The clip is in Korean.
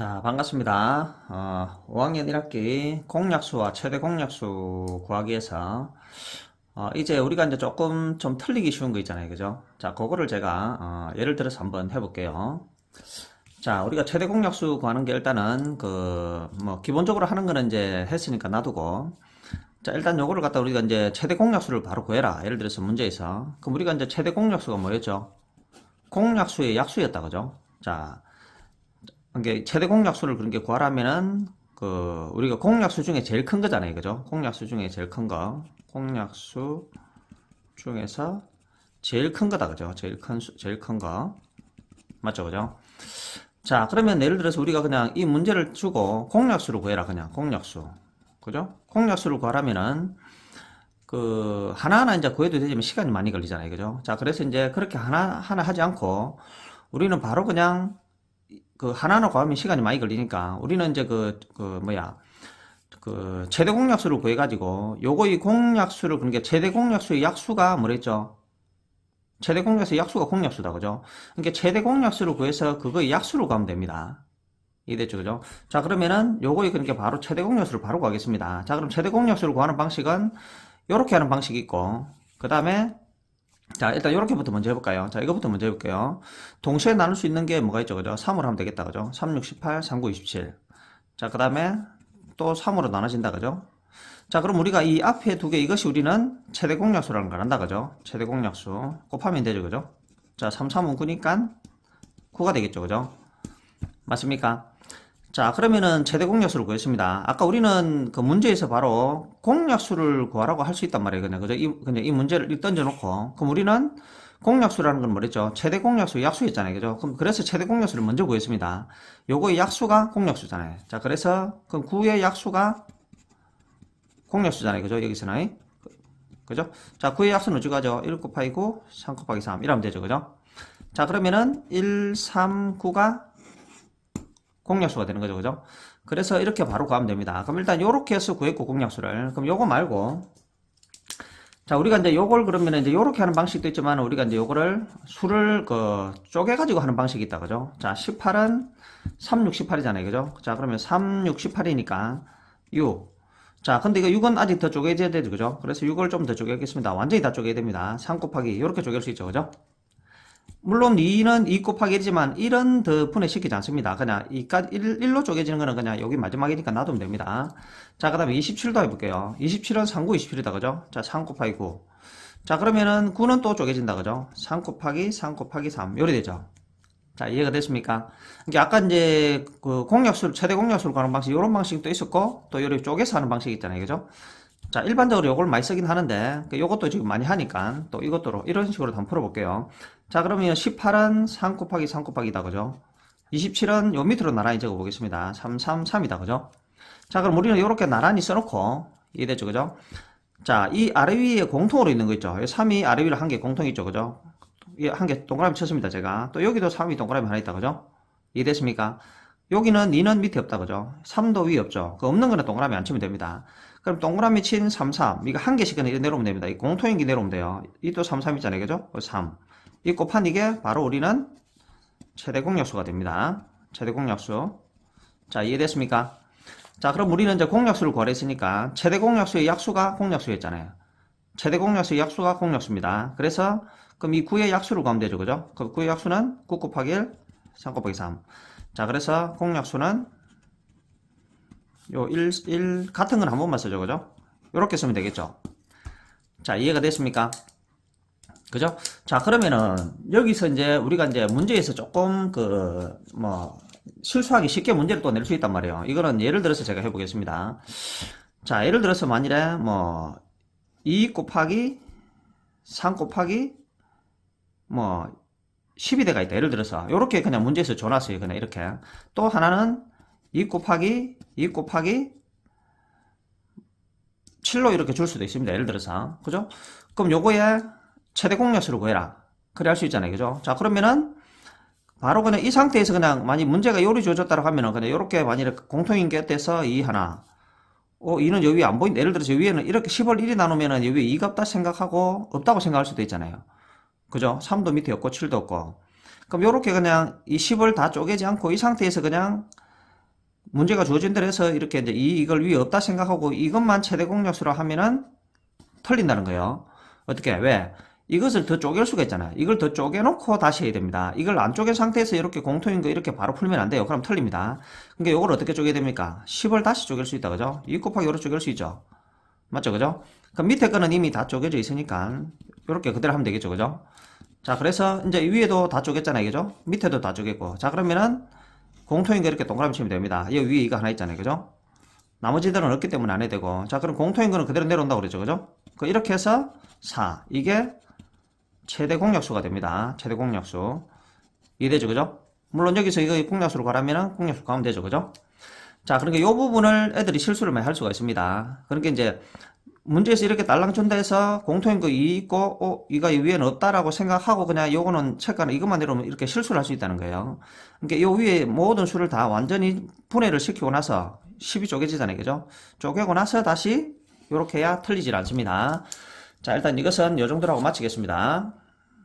자, 반갑습니다. 어, 5학년 1학기 공약수와 최대 공약수 구하기에서 어, 이제 우리가 이제 조금 좀 틀리기 쉬운 거 있잖아요. 그죠? 자, 그거를 제가 어, 예를 들어서 한번 해볼게요. 자, 우리가 최대 공약수 구하는 게 일단은 그 뭐 기본적으로 하는 거는 이제 했으니까 놔두고 자, 일단 요거를 갖다 우리가 이제 최대 공약수를 바로 구해라. 예를 들어서 문제에서 그럼 우리가 이제 최대 공약수가 뭐였죠? 공약수의 약수였다. 그죠? 자, 이게 최대 공약수를 그런 게 구하라면은 그 우리가 공약수 중에 제일 큰 거잖아요, 그죠? 공약수 중에 제일 큰 거, 공약수 중에서 제일 큰 거다, 그죠? 제일 큰 수, 제일 큰 거, 맞죠, 그죠? 자, 그러면 예를 들어서 우리가 그냥 이 문제를 주고 공약수를 구해라, 그냥 공약수, 그죠? 공약수를 구하라면은 그 하나하나 이제 구해도 되지만 시간이 많이 걸리잖아요, 그죠? 자, 그래서 이제 그렇게 하나 하나 하지 않고 우리는 바로 그냥 그 하나하나 구하면 시간이 많이 걸리니까 우리는 이제 그, 그 뭐야 그 최대 공약수를 구해가지고 요거 이 공약수를 게 최대 공약수의 약수가 뭐랬죠? 최대 공약수의 약수가 공약수다 그죠? 그러니까 최대 공약수를 구해서 그거의 약수로 가면 됩니다. 이해됐죠 그죠? 자 그러면은 요거에 그러니까 바로 최대 공약수를 바로 구하겠습니다. 자 그럼 최대 공약수를 구하는 방식은 요렇게 하는 방식이 있고 그 다음에 자, 일단 이렇게부터 먼저 해볼까요? 자, 이거부터 먼저 해볼게요. 동시에 나눌 수 있는 게 뭐가 있죠? 그죠? 3으로 하면 되겠다. 그죠? 3, 6, 18, 3, 9, 27. 자, 그 다음에 또 3으로 나눠진다. 그죠? 자, 그럼 우리가 이 앞에 두 개, 이것이 우리는 최대 공약수라는 걸 한다. 그죠? 최대 공약수. 곱하면 되죠. 그죠? 자, 3, 3은 9니까 9가 되겠죠. 그죠? 맞습니까? 자, 그러면은 최대 공약수를 구했습니다. 아까 우리는 그 문제에서 바로 공약수를 구하라고 할 수 있단 말이에요. 그냥, 그죠? 이, 그냥 이 문제를 이 던져 놓고. 그럼 우리는 공약수라는 건 뭐랬죠? 최대 공약수 약수였잖아요. 그죠? 그럼 그래서 최대 공약수를 먼저 구했습니다. 요거의 약수가 공약수잖아요. 자, 그래서 그럼 9의 약수가 공약수잖아요. 그죠? 여기서는. 그죠? 자, 9의 약수는 어찌 가죠? 1 곱하기 9, 3 곱하기 3. 이러면 되죠. 그죠? 자, 그러면은 1, 3, 9가 공약수가 되는 거죠. 그죠? 그래서 이렇게 바로 구하면 됩니다. 그럼 일단 요렇게 해서 구했고 공약수를. 그럼 요거 말고 자, 우리가 이제 요걸 그러면 이제 요렇게 하는 방식도 있지만 우리가 이제 요거를 수를 그 쪼개 가지고 하는 방식이 있다. 그죠? 자, 18은 3, 6, 18이잖아요. 그죠? 자, 그러면 3, 6, 18이니까 6. 자, 근데 이거 6은 아직 더 쪼개져야 되죠. 그죠? 그래서 6을 좀 더 쪼개겠습니다. 완전히 다 쪼개야 됩니다. 3 곱하기 요렇게 쪼갤 수 있죠. 그죠? 물론 2는 2 곱하기 1이지만 1은 더 분해시키지 않습니다. 그냥 2까지 1, 1로 쪼개지는 거는 그냥 여기 마지막이니까 놔두면 됩니다. 자, 그 다음에 27도 해볼게요. 27은 3, 9, 27이다. 그죠? 자, 3 곱하기 9. 자, 그러면은 9는 또 쪼개진다. 그죠? 3 곱하기 3 곱하기 3. 요리 되죠? 자, 이해가 됐습니까? 그러니까 아까 이제 그 공약수를, 최대 공약수를 가는 방식, 이런 방식도 있었고, 또 요리 쪼개서 하는 방식이 있잖아요. 그죠? 자, 일반적으로 요걸 많이 쓰긴 하는데, 요것도 지금 많이 하니까, 또 이것도 이런 식으로 한번 풀어볼게요. 자, 그러면 18은 3 곱하기 3 곱하기다, 그죠? 27은 요 밑으로 나란히 적어 보겠습니다. 3, 3, 3이다, 그죠? 자, 그럼 우리는 이렇게 나란히 써놓고, 이해됐죠, 그죠? 자, 이 아래 위에 공통으로 있는 거 있죠? 3이 아래 위로 한 개 공통 있죠, 그죠? 한 개 동그라미 쳤습니다, 제가. 또 여기도 3이 동그라미 하나 있다, 그죠? 이해됐습니까? 여기는 2는 밑에 없다, 그죠? 3도 위에 없죠? 그 없는 거는 동그라미 안 치면 됩니다. 그럼 동그라미 친 3, 3. 이거 한 개씩 그냥 내려오면 됩니다. 이 공통인 게 내려오면 돼요. 이 또 3, 3 있잖아요, 그죠? 3. 이 곱한 이게 바로 우리는 최대 공약수가 됩니다. 최대 공약수. 자, 이해됐습니까? 자, 그럼 우리는 이제 공약수를 구하랬으니까 최대 공약수의 약수가 공약수였잖아요. 최대 공약수의 약수가 공약수입니다. 그래서 그럼 이 9의 약수를 구하면 되죠. 그죠? 그럼 9의 약수는 9 곱하기 1, 3 곱하기 3. 자, 그래서 공약수는 요 1, 1 같은 건 한 번만 쓰죠. 그죠? 이렇게 쓰면 되겠죠. 자, 이해가 됐습니까? 그죠? 자, 그러면은 여기서 이제 우리가 이제 문제에서 조금 그 뭐 실수하기 쉽게 문제를 또 낼 수 있단 말이에요. 이거는 예를 들어서 제가 해보겠습니다. 자, 예를 들어서 만일에 뭐 2 곱하기 3 곱하기 뭐 12대가 있다. 예를 들어서 이렇게 그냥 문제에서 줘놨어요. 그냥 이렇게. 또 하나는 2 곱하기 2 곱하기 7로 이렇게 줄 수도 있습니다. 예를 들어서. 그죠? 그럼 요거에 최대 공약수를 구해라. 그래 할 수 있잖아요. 그죠? 자, 그러면은 바로 그냥 이 상태에서 그냥 만약 문제가 요리 주어졌다고 하면은 그냥 이렇게 만일에 공통인 게 어때서 2 하나. 어, 2는 여기 안 보인다. 예를 들어서 위에는 이렇게 10월 1이 나누면은 여기 2가 없다 생각하고 없다고 생각할 수도 있잖아요. 그죠? 3도 밑에 없고 7도 없고. 그럼 요렇게 그냥 이 10을 다 쪼개지 않고 이 상태에서 그냥 문제가 주어진 대로 해서 이렇게 이제 이, 이걸 위에 없다 생각하고 이것만 최대 공약수로 하면은 틀린다는 거예요. 어떻게? 왜? 이것을 더 쪼갤 수가 있잖아요. 이걸 더 쪼개놓고 다시 해야 됩니다. 이걸 안 쪼갠 상태에서 이렇게 공통인 거 이렇게 바로 풀면 안 돼요. 그럼 틀립니다. 그러니까 이걸 어떻게 쪼개야 됩니까? 10을 다시 쪼갤 수 있다. 그죠? 2 곱하기 5로 쪼갤 수 있죠? 맞죠? 그죠? 그럼 밑에 거는 이미 다 쪼개져 있으니까 이렇게 그대로 하면 되겠죠. 그죠? 자, 그래서 이제 위에도 다 쪼갰잖아요. 그죠? 밑에도 다 쪼갰고. 자, 그러면은 공통인 거 이렇게 동그라미 치면 됩니다. 여기 위에 이거 하나 있잖아요. 그죠? 나머지들은 없기 때문에 안 해도 되고. 자, 그럼 공통인 거는 그대로 내려온다고 그랬죠. 그죠? 그 이렇게 해서 4. 이게 최대 공약수가 됩니다. 최대 공약수. 이해되죠? 그죠? 물론 여기서 이거 공약수로 가라면은 공약수 가면 되죠. 그죠? 자, 그러니까 이 부분을 애들이 실수를 많이 할 수가 있습니다. 그러니까 이제 문제에서 이렇게 딸랑준다 해서 공통인 거이 있고, 어, 이가 이 위에는 없다라고 생각하고 그냥 요거는 책가는 이것만 내려오면 이렇게 실수를 할 수 있다는 거예요. 그러니까 요 위에 모든 수를 다 완전히 분해를 시키고 나서 10이 쪼개지잖아요. 그죠? 쪼개고 나서 다시 요렇게 해야 틀리질 않습니다. 자, 일단 이것은 요 정도로 하고 마치겠습니다.